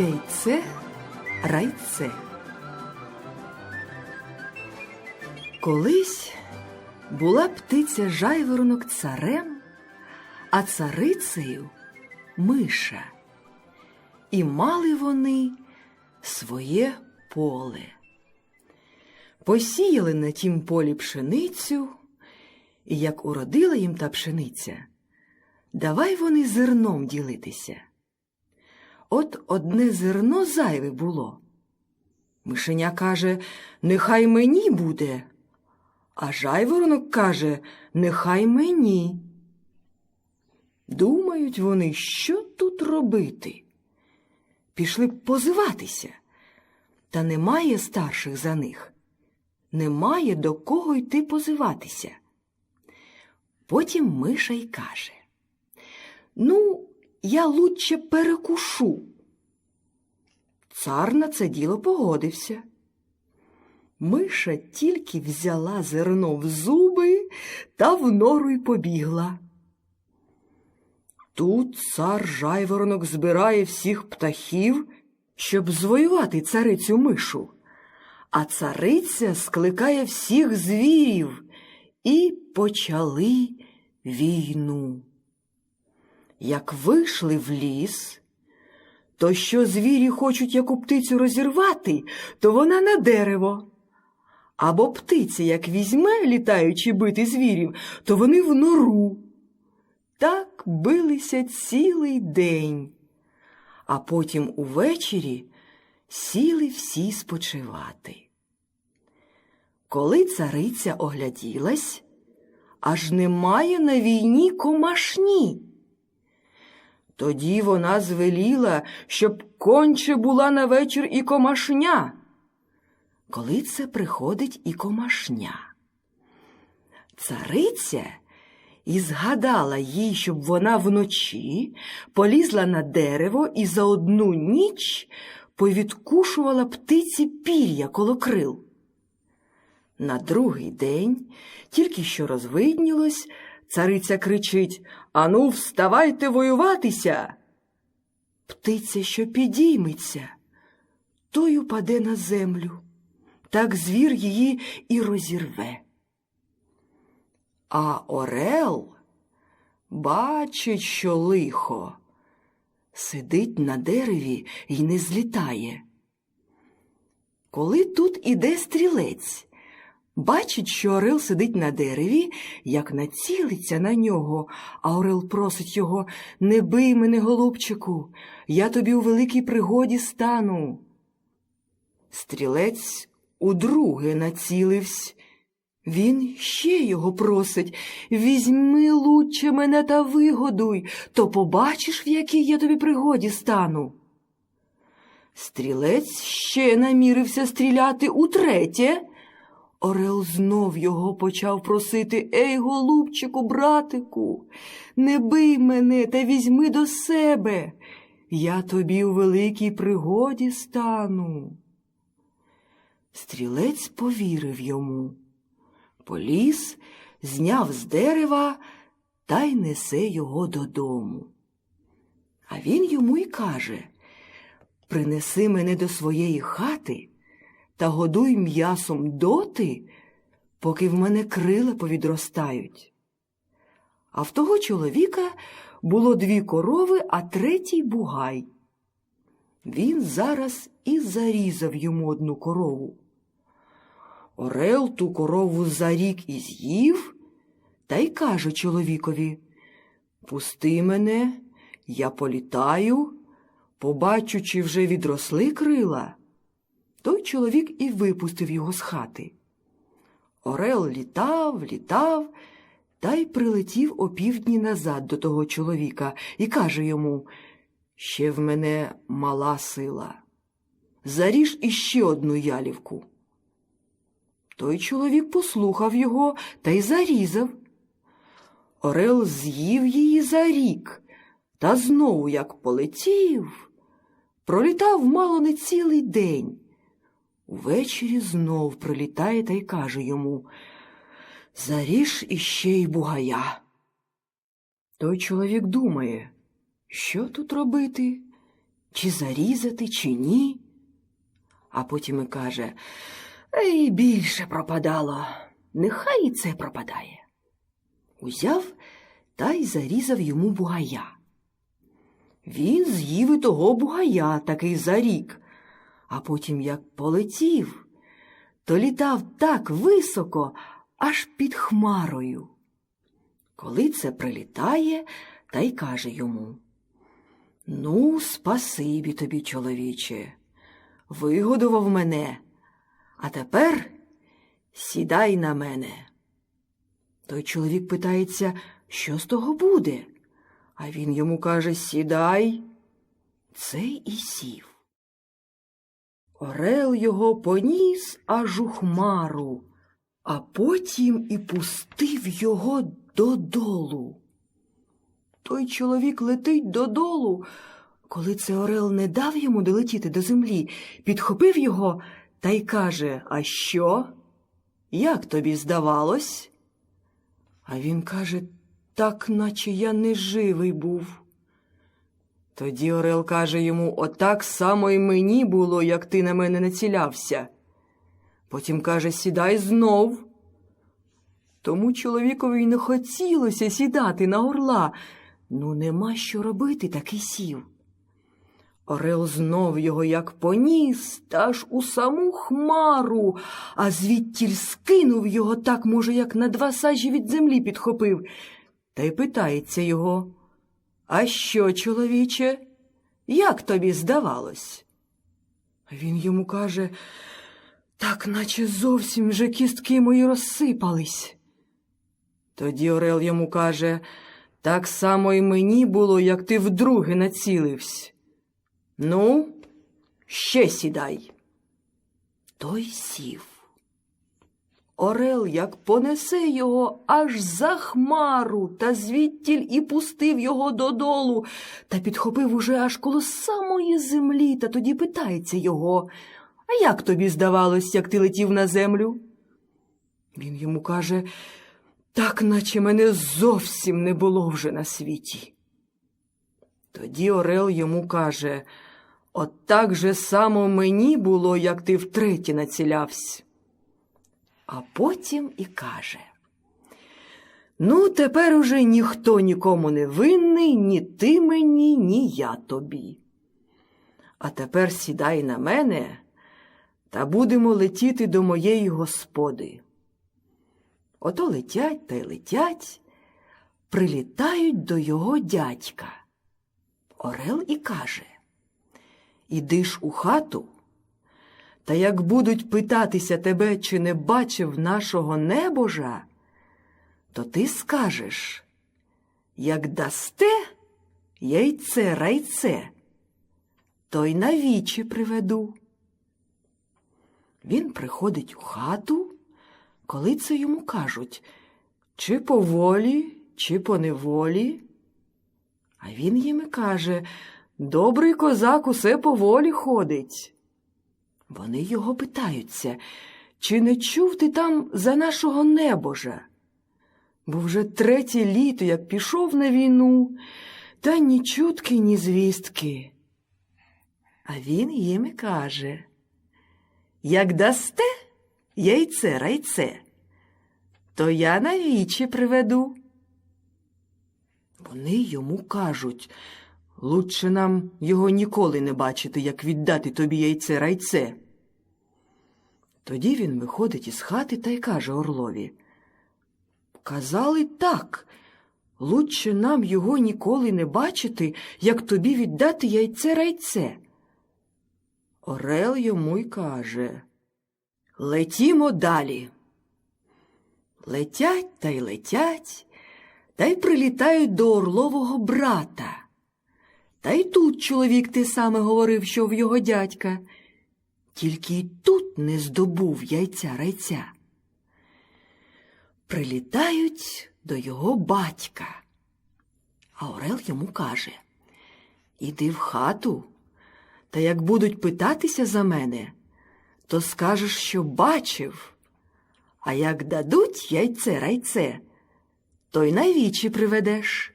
Яйце райце. Колись була птиця жайворонок царем, а царицею миша. І мали вони своє поле. Посіяли на тім полі пшеницю, і як уродила їм та пшениця, давай вони зерном ділитися. От одне зерно зайве було. Мишеня каже, нехай мені буде, а жайворонок каже, нехай мені. Думають вони, що тут робити. Пішли б позиватися, та немає старших за них. Немає до кого йти позиватися. Потім миша й каже Ну, я лучше перекушу. Цар на це діло погодився. Миша тільки взяла зерно в зуби та в нору й побігла. Тут цар жайворонок збирає всіх птахів, щоб звоювати царицю мишу, а цариця скликає всіх звірів і почали війну. Як вийшли в ліс, то що звірі хочуть яку птицю розірвати, то вона на дерево. Або птиця, як візьме, літаючи бити звірів, то вони в нору. Так билися цілий день, а потім увечері сіли всі спочивати. Коли цариця огляділась, аж немає на війні комашні. Тоді вона звеліла, щоб конче була на вечір і комашня. Коли це приходить і комашня. Цариця і згадала їй, щоб вона вночі полізла на дерево і за одну ніч повідкушувала птиці пір'я коло крил. На другий день, тільки що розвиднілось, цариця кричить Ану, вставайте воюватися. Птиця, що підійметься, той упаде на землю, так звір її і розірве. А Орел бачить, що лихо, сидить на дереві і не злітає. Коли тут іде стрілець, бачить, що Орел сидить на дереві, як націлиться на нього, а Орел просить його не бий мене, голубчику, я тобі у великій пригоді стану. Стрілець удруге націливсь. Він ще його просить візьми лучше мене та вигодуй, то побачиш, в якій я тобі пригоді стану. Стрілець ще намірився стріляти утретє. Орел знов його почав просити Ей, голубчику, братику, не бий мене та візьми до себе. Я тобі у великій пригоді стану. Стрілець повірив йому поліз, зняв з дерева та й несе його додому. А він йому й каже Принеси мене до своєї хати та годуй м'ясом доти, поки в мене крила повідростають. А в того чоловіка було дві корови, а третій бугай. Він зараз і зарізав йому одну корову. Орел ту корову за рік і з'їв, та й каже чоловікові Пусти мене, я політаю, побачу, чи вже відросли крила. Той чоловік і випустив його з хати. Орел літав, літав та й прилетів опівдні назад до того чоловіка і каже йому Ще в мене мала сила. Заріж іще одну ялівку. Той чоловік послухав його та й зарізав. Орел з'їв її за рік, та знову, як полетів, пролітав мало не цілий день. Увечері знов прилітає та й каже йому Заріж іще й бугая. Той чоловік думає, що тут робити? чи зарізати, чи ні. А потім і каже Ей, більше пропадало, нехай і це пропадає. Узяв та й зарізав йому бугая. Він з'їв і того бугая такий за рік, а потім як полетів, то літав так високо, аж під хмарою. Коли це прилітає, та й каже йому Ну, спасибі тобі, чоловіче, вигодував мене, а тепер сідай на мене. Той чоловік питається, що з того буде? А він йому каже Сідай. Цей і сів. Орел його поніс аж у хмару, а потім і пустив його додолу. Той чоловік летить додолу. Коли це Орел не дав йому долетіти до землі, підхопив його та й каже А що? Як тобі здавалось? А він каже так, наче я не живий був. Тоді Орел каже йому Отак само й мені було, як ти на мене націлявся. Потім каже Сідай знов. Тому чоловікові й не хотілося сідати на орла. Ну, нема що робити, так і сів. Орел знов його як поніс, та аж у саму хмару, а звідтіль скинув його так, може, як на два сажі від землі підхопив, та й питається його. А що, чоловіче, як тобі здавалось? Він йому каже, так наче зовсім вже кістки мої розсипались. Тоді Орел йому каже, так само й мені було, як ти вдруге націливсь. Ну, ще сідай. Той сів. Орел, як понесе його аж за хмару, та звідтіль і пустив його додолу, та підхопив уже аж коло самої землі, та тоді питається його, а як тобі здавалось, як ти летів на землю? Він йому каже, так наче мене зовсім не було вже на світі. Тоді Орел йому каже, от так же само мені було, як ти втретє націлявсь. А потім і каже Ну, тепер уже ніхто нікому не винний, ні ти мені, ні я тобі. А тепер сідай на мене та будемо летіти до моєї господи. Ото летять та й летять, прилітають до його дядька. Орел і каже Іди ж у хату, та як будуть питатися тебе, чи не бачив нашого небожа, то ти скажеш, як дасте яйце райце, то й навічі приведу. Він приходить у хату, коли це йому кажуть, чи по волі, чи по неволі. А він їм каже Добрий козак усе по волі ходить. Вони його питаються, чи не чув ти там за нашого небожа? Бо вже третє літо, як пішов на війну, та ні чутки, ні звістки. А він їм і каже Як дасте яйце райце, то я навічі приведу. Вони йому кажуть лучше нам його ніколи не бачити, як віддати тобі яйце райце. Тоді він виходить із хати та й каже Орлові Казали так, лучше нам його ніколи не бачити, як тобі віддати яйце райце. Орел йому й каже Летімо далі. Летять та й летять, та й прилітають до Орлового брата. Та й тут чоловік те саме говорив, що в його дядька, тільки й тут не здобув яйця райця. Прилітають до його батька. А Орел йому каже Іди в хату, та як будуть питатися за мене, то скажеш, що бачив, а як дадуть яйце райце, то й навічі приведеш.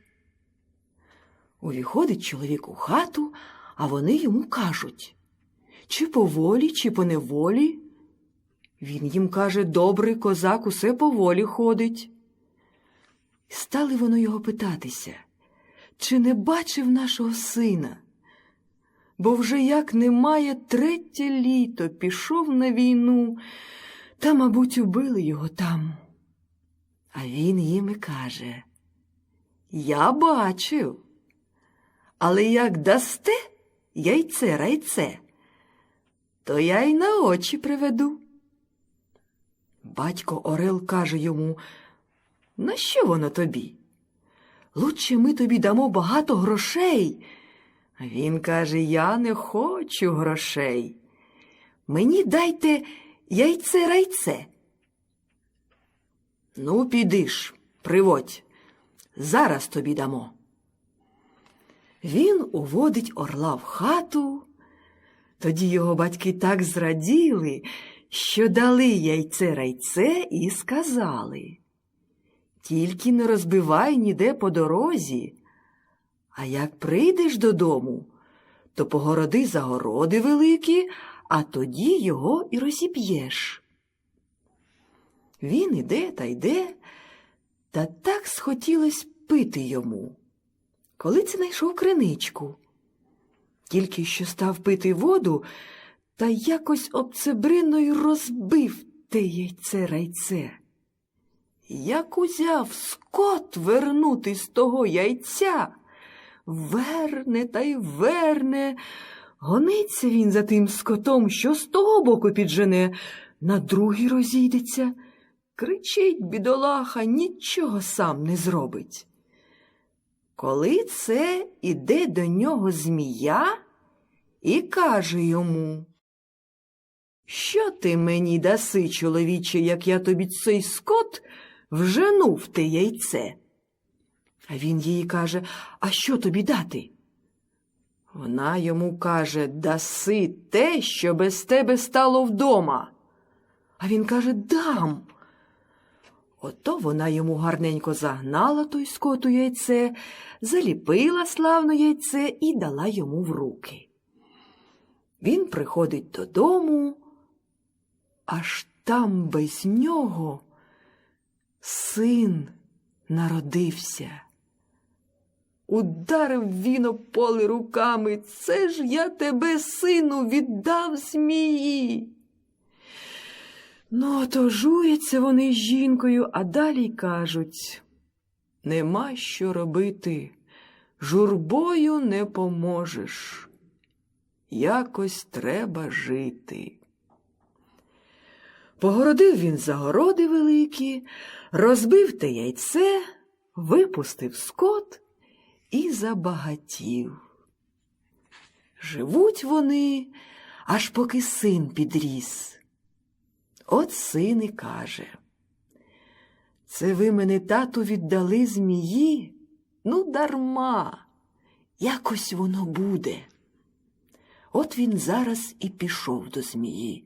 Увіходить чоловік у хату, А вони йому кажуть, чи по волі, чи по неволі. Він їм каже, добрий козак усе по волі ходить. Стали воно його питатися, чи не бачив нашого сина? Бо вже як немає третє літо, пішов на війну, та, мабуть, убили його там. А він їм і каже, я бачив, але як дасте яйце райце, то я й на очі приведу. Батько Орел каже йому, на що воно тобі? Лучше ми тобі дамо багато грошей. Він каже, я не хочу грошей. Мені дайте яйце райце. Ну, підиш, приводь, зараз тобі дамо. Він уводить орла в хату. Тоді його батьки так зраділи, що дали яйце райце і сказали. Тільки не розбивай ніде по дорозі, а як прийдеш додому, то погороди загороди великі, а тоді його і розіб'єш. Він іде та йде, та так схотілось пити йому. Коли це знайшов криничку. Тільки що став пити воду, та якось обцебриною розбив те яйце райце. Як узяв скот вернути з того яйця, верне та й верне. Гониться він за тим скотом, що з того боку піджене, на другий розійдеться. Кричить бідолаха, нічого сам не зробить. Коли це іде до нього змія і каже йому, Що ти мені даси, чоловіче, як я тобі цей скот вженув те яйце? А він їй каже, А що тобі дати? Вона йому каже, даси те, що без тебе стало вдома. А він каже, дам. Ото вона йому гарненько загнала той скоту яйце, заліпила славно яйце і дала йому в руки. Він приходить додому, аж там без нього син народився. Ударив він об поле руками. Це ж я тебе, сину, віддав змії. Ну, то жуються вони з жінкою, а далі кажуть нема що робити, журбою не поможеш. Якось треба жити. Погородив він загороди великі, розбив те яйце, випустив скот і забагатів. Живуть вони, аж поки син підріс. От син і каже. Це ви мене, тату, віддали змії? Ну, дарма, якось воно буде. От він зараз і пішов до змії.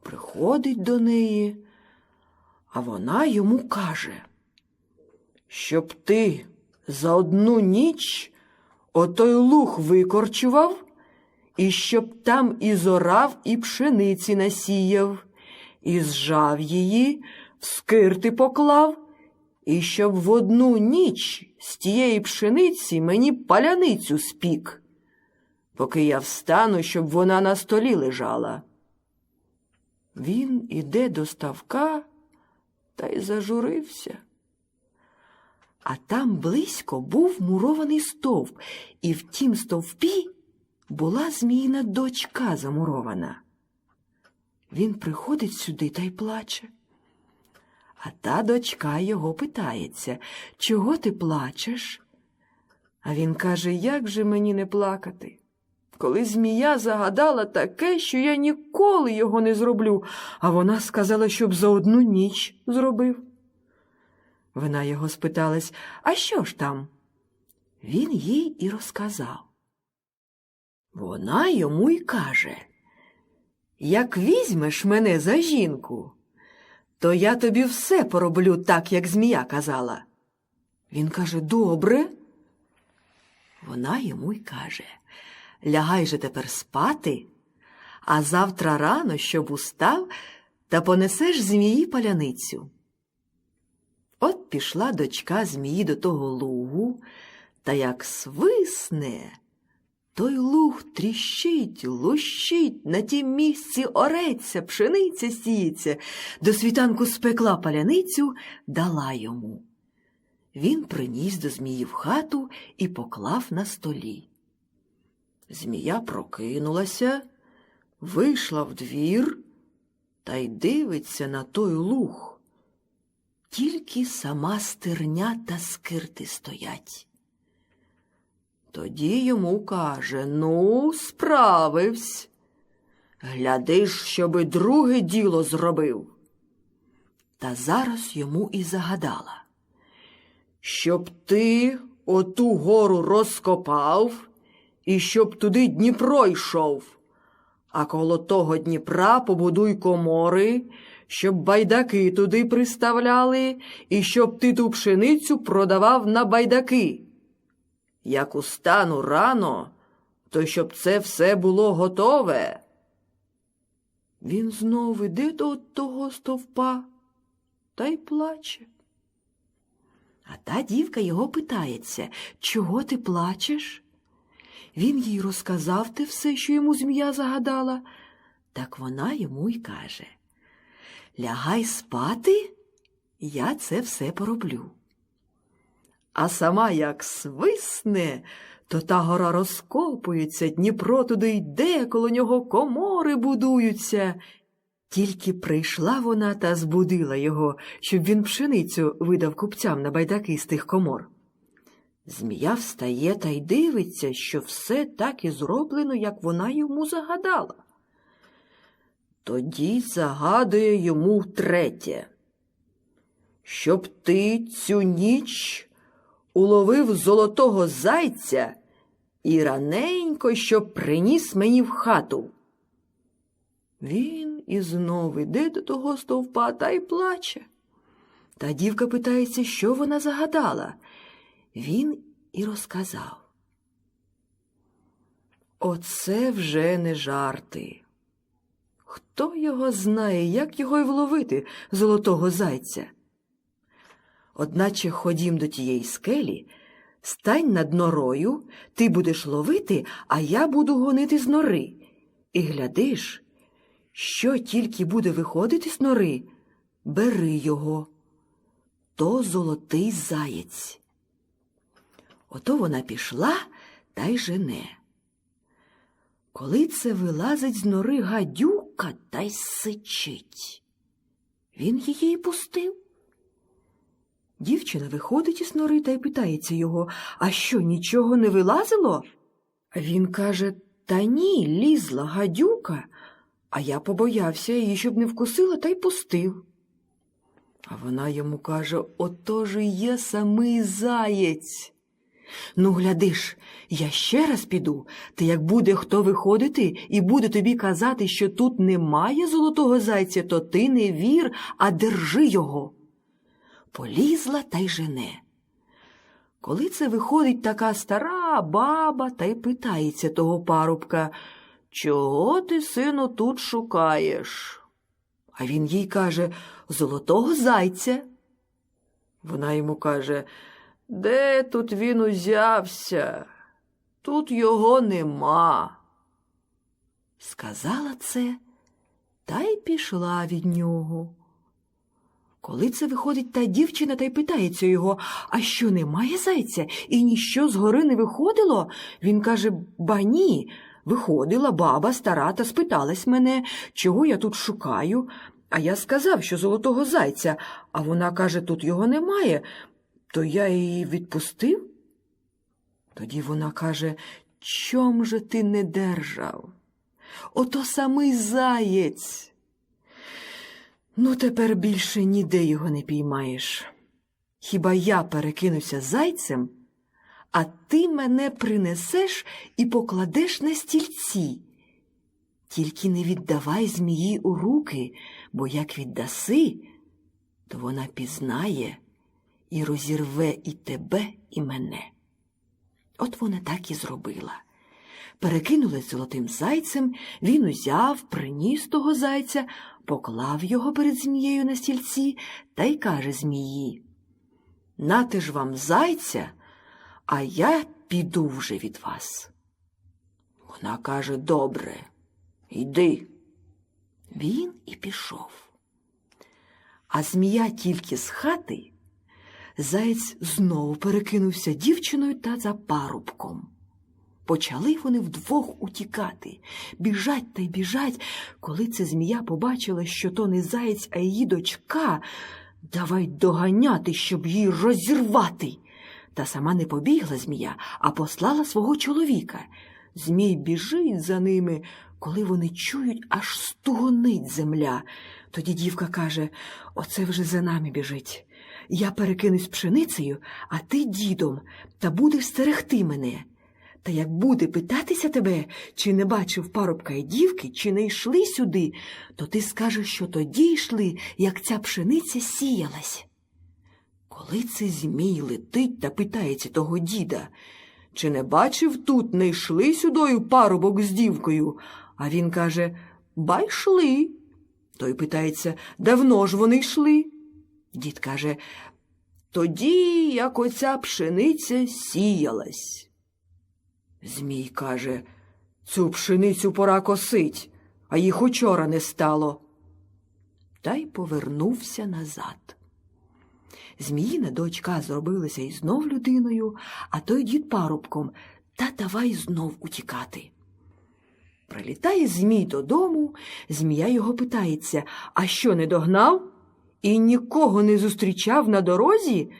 Приходить до неї, а вона йому каже, щоб ти за одну ніч отой луг викорчував, і щоб там і зорав, і пшениці насіяв, і зжав її, в скирти поклав, і щоб в одну ніч з тієї пшениці мені паляницю спік, поки я встану, щоб вона на столі лежала. Він іде до ставка та й зажурився. А там близько був мурований стовп, і в тім стовпі була зміїна дочка замурована. Він приходить сюди та й плаче. А та дочка його питається, чого ти плачеш? А він каже, як же мені не плакати? Коли змія загадала таке, що я ніколи його не зроблю, а вона сказала, щоб за одну ніч зробив. Вона його спиталась, а що ж там? Він їй і розказав. Вона йому й каже, як візьмеш мене за жінку, то я тобі все пороблю так, як змія казала. Він каже, добре. Вона йому й каже Лягай же тепер спати, а завтра рано, щоб устав, та понесеш змії паляницю. От пішла дочка змії до того лугу, та як свисне, той луг тріщить, лущить, на тім місці ореться, пшениця сіється, до світанку спекла паляницю, дала йому. Він приніс до змії в хату і поклав на столі. Змія прокинулася, вийшла в двір та й дивиться на той луг. Тільки сама стерня та скирти стоять. Тоді йому каже Ну, справивсь. Гляди ж, щоби друге діло зробив. Та зараз йому і загадала, щоб ти оту гору розкопав і щоб туди Дніпро йшов, а коло того Дніпра побудуй комори, щоб байдаки туди приставляли, і щоб ти ту пшеницю продавав на байдаки. Як устану рано, то щоб це все було готове. Він знов іде до того стовпа та й плаче. А та дівка його питається, чого ти плачеш? Він їй розказав те все, що йому змія загадала, так вона йому й каже Лягай спати, я це все пороблю. А сама як свисне, то та гора розкопується, Дніпро туди йде, коло нього комори будуються. Тільки прийшла вона та збудила його, щоб він пшеницю видав купцям на байдаки з тих комор. Змія встає та й дивиться, що все так і зроблено, як вона йому загадала. Тоді загадує йому втретє, щоб ти цю ніч уловив золотого зайця і раненько, щоб приніс мені в хату. Він і знов іде до того стовпа та й плаче. Та дівка питається, що вона загадала. Він і розказав. Оце вже не жарти. Хто його знає, як його й вловити, золотого зайця? Одначе ходім до тієї скелі, стань над норою, ти будеш ловити, а я буду гонити з нори. І глядиш, що тільки буде виходити з нори, бери його. То золотий заєць. Ото вона пішла та й жене. Коли це вилазить з нори гадюка та й сичить. Він її пустив. Дівчина виходить із нори та й питається його, а що, нічого не вилазило? Він каже Та ні, лізла гадюка, а я побоявся її, щоб не вкусила, та й пустив. А вона йому каже Отож і є самий заєць. Ну, глядиш, я ще раз піду, та як буде хто виходити і буде тобі казати, що тут немає золотого зайця, то ти не вір, а держи його. Полізла та й жене. Коли це виходить така стара баба та й питається того парубка, чого ти, сину, тут шукаєш? А він їй каже Золотого зайця. Вона йому каже де тут він узявся? Тут його нема. Сказала це та й пішла від нього. Коли це виходить та дівчина та й питається його, а що немає зайця, і ніщо згори не виходило? Він каже Ба ні. Виходила баба стара та спиталась мене, чого я тут шукаю. А я сказав, що золотого зайця, а вона каже, тут його немає. То я її відпустив? Тоді вона каже, чом же ти не держав? Ото самий заєць. Ну, тепер більше ніде його не піймаєш. Хіба я перекинуся зайцем, а ти мене принесеш і покладеш на стільці. Тільки не віддавай змії у руки, бо як віддаси, то вона пізнає і розірве і тебе, і мене. От вона так і зробила. Перекинулась золотим зайцем, він узяв, приніс того зайця, поклав його перед змією на стільці та й каже змії. Нате ж вам зайця, а я піду вже від вас. Вона каже Добре, йди. Він і пішов. А змія тільки з хати, заєць знову перекинувся дівчиною та за парубком. Почали вони вдвох утікати, біжать та й біжать. Коли це змія побачила, що то не заєць, а її дочка, давай доганяти, щоб її розірвати. Та сама не побігла змія, а послала свого чоловіка. Змій біжить за ними, коли вони чують, аж стугонить земля. Тоді дівка каже Оце вже за нами біжить. Я перекинусь пшеницею, а ти дідом, та будеш стерегти мене. Та як буде питатися тебе, чи не бачив парубка і дівки, чи не йшли сюди, то ти скажеш, що тоді йшли, як ця пшениця сіялась. Коли це змій летить та питається того діда, чи не бачив тут, не йшли сюдою парубок з дівкою? А він каже Ба йшли. Той питається, давно ж вони йшли? Дід каже, тоді, як оця пшениця сіялась. Змій каже, цю пшеницю пора косить, а їх учора не стало. Та й повернувся назад. Зміїна дочка зробилася і знов людиною, а той дід парубком, та давай знов утікати. Прилітає Змій додому, змія його питається, а що не догнав? І нікого не зустрічав на дорозі?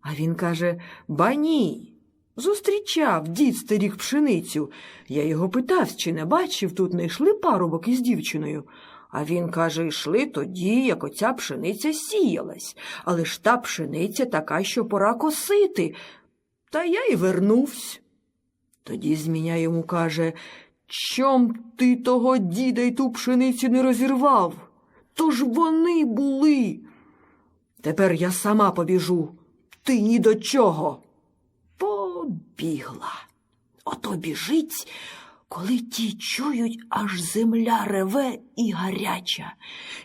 А він каже Ба ні. Зустрічав дід стеріг пшеницю. Я його питав, чи не бачив, тут не йшли парубок із дівчиною. А він каже, йшли тоді, як оця пшениця сіялась, але ж та пшениця така, що пора косити. Та я й вернувся. Тоді зміня йому каже, чом ти того діда й ту пшеницю не розірвав? То ж вони були. Тепер я сама побіжу. Ти ні до чого. Побігла. Ото біжить, коли ті чують, аж земля реве і гаряча.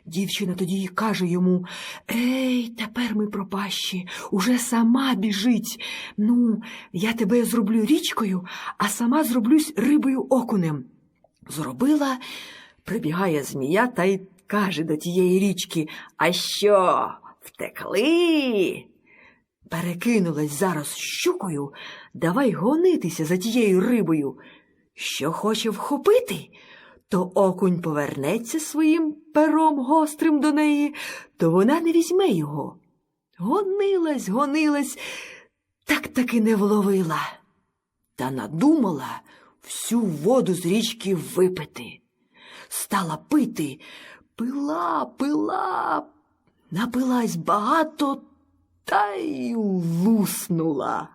Дівчина тоді й каже йому Ей, тепер ми пропащі, уже сама біжить. Ну, я тебе зроблю річкою, а сама зроблюсь рибою окунем. Зробила, прибігає змія та й каже до тієї річки А що, втекли? Перекинулась зараз щукою, давай гонитися за тією рибою. Що хоче вхопити, то окунь повернеться своїм пером гострим до неї, то вона не візьме його. Гонилась, гонилась, так таки не вловила, та надумала всю воду з річки випити. Стала пити, пила, пила, напилась багато та й луснула.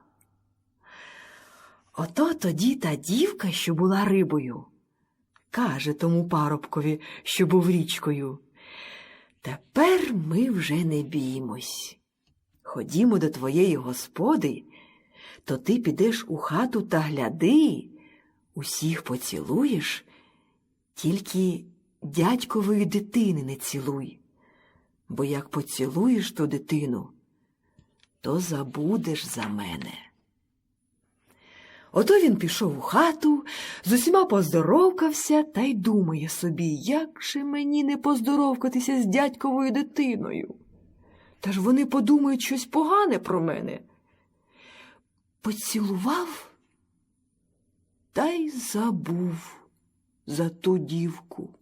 Ото тоді та дівка, що була рибою, каже тому парубкові, що був річкою. Тепер ми вже не біймось. Ходімо до твоєї господи, то ти підеш у хату та гляди, усіх поцілуєш, тільки дядькової дитини не цілуй, бо як поцілуєш ту дитину, то забудеш за мене. Ото він пішов у хату, з усіма поздоровкався та й думає собі, як же мені не поздоровкатися з дядьковою дитиною. Та ж вони подумають щось погане про мене. Поцілував та й забув за ту дівку.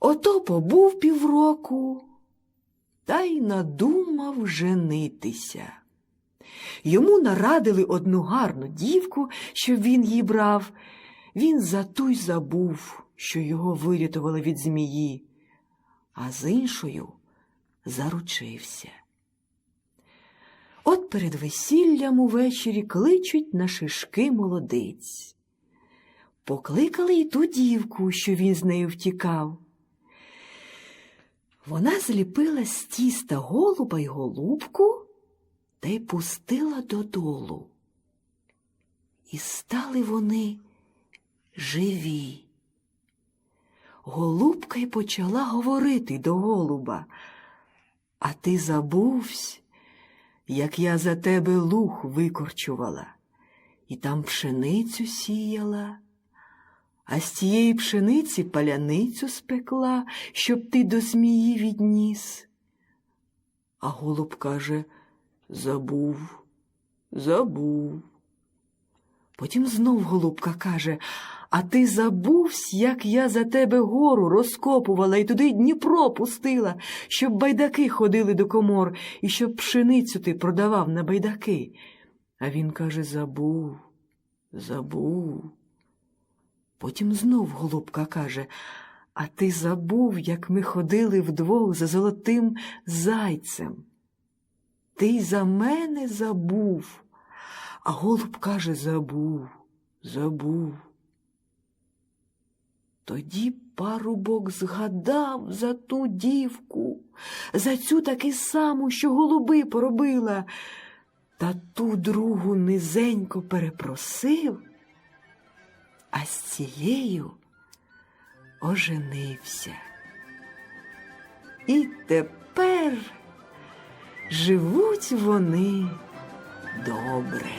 Ото побув півроку та й надумав женитися. Йому нарадили одну гарну дівку, щоб він її брав. Він за ту й забув, що його вирятували від змії, а з іншою заручився. От перед весіллям увечері кличуть на шишки молодиць. Покликали й ту дівку, що він з нею втікав. Вона зліпила з тіста голуба й голубку та й пустила додолу. І стали вони живі. Голубка й почала говорити до голуба. А ти забувсь, як я за тебе луг викорчувала, і там пшеницю сіяла, а з тієї пшениці паляницю спекла, щоб ти до змії відніс. А голуб каже Забув, забув. Потім знов голубка каже А ти забувсь, як я за тебе гору розкопувала і туди Дніпро пустила, щоб байдаки ходили до комор і щоб пшеницю ти продавав на байдаки. А він каже Забув, забув. Потім знов голубка каже А ти забув, як ми ходили вдвох за золотим зайцем. Ти за мене забув. А голуб каже забув, забув. Тоді парубок згадав за ту дівку, за цю таки саму, що голуби поробила, та ту другу низенько перепросив, а з цією оженився. І тепер живуть вони добре.